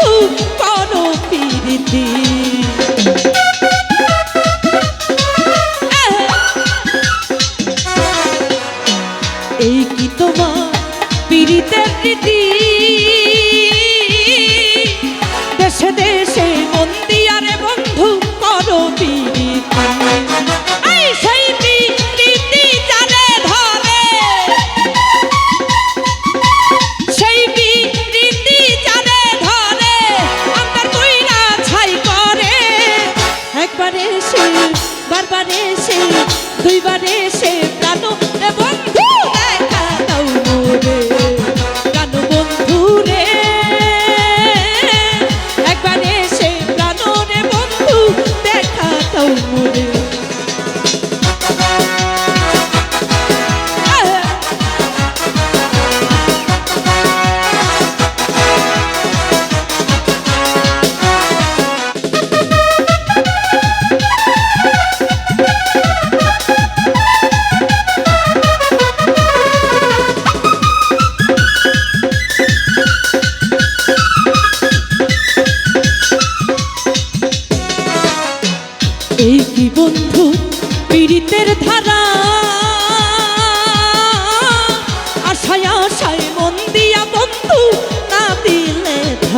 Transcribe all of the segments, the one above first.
বন্ধু কোন এই কি তোমার পীড়িতের রীতি দুইবারে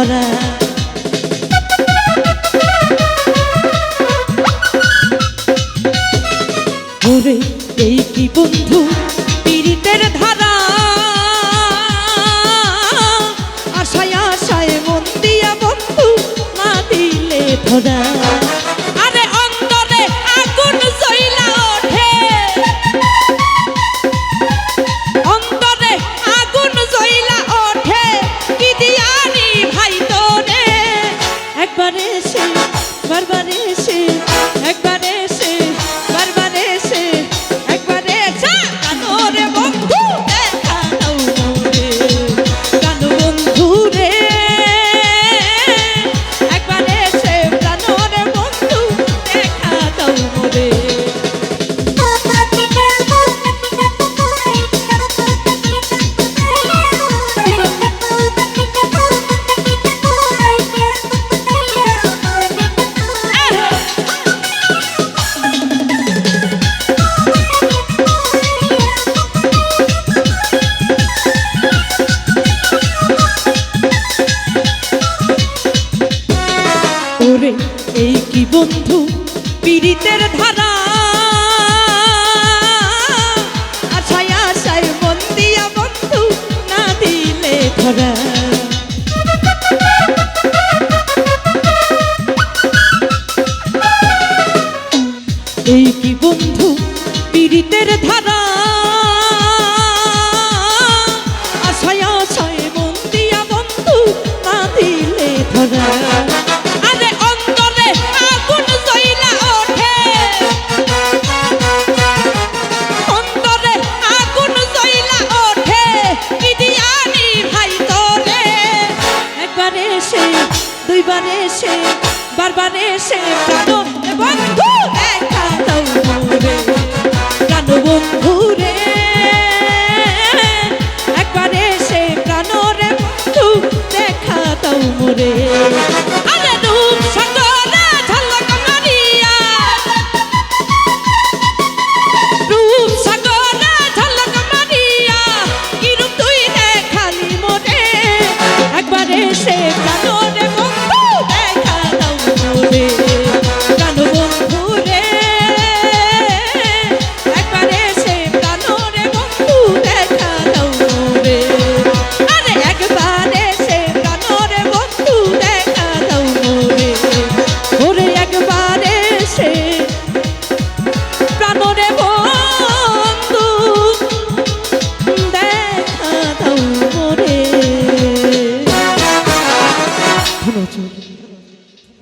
ভরা ওরে, এই কি বন্ধু পীড়িতের ধারা? আশায় আশায় মন দিয়া বন্ধু, না দিলে ধরা। কি বন্ধু? পীড়িতের ধারা